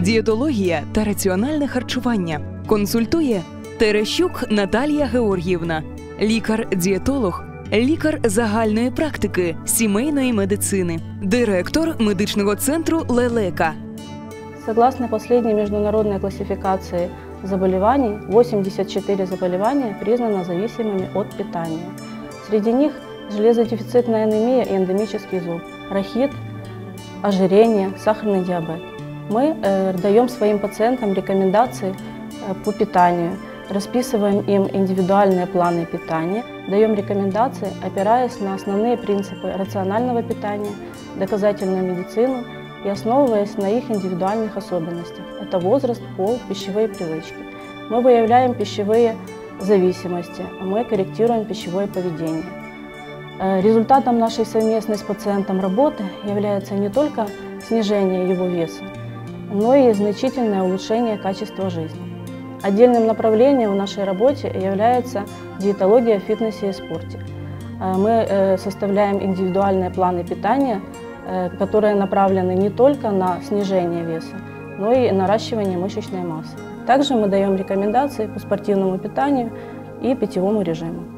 дієтологія та раціональне харчування. Консультує Терещук Наталія Георгіївна, лікар-дієтолог, лікар загальної практики сімейної медицини, директор медичного центру Лелека. Согласно последней международной классификации заболеваний, 84 заболевания признаны зависимыми от питания. Среди них железодефицитная анемия и эндемический зуб, рахит, ожирение, сахарный диабет. Мы э, даем своим пациентам рекомендации э, по питанию, расписываем им индивидуальные планы питания, даем рекомендации, опираясь на основные принципы рационального питания, доказательную медицину и основываясь на их индивидуальных особенностях. Это возраст, пол, пищевые привычки. Мы выявляем пищевые зависимости, мы корректируем пищевое поведение. Э, Результатом нашей совместной с пациентом работы является не только снижение его веса, но и значительное улучшение качества жизни. Отдельным направлением в нашей работе является диетология в фитнесе и спорте. Э, Мы э, составляем индивидуальные планы питания, э, которые направлены не только на снижение веса, но и наращивание мышечной массы. Также мы даем рекомендации по спортивному питанию и питьевому режиму.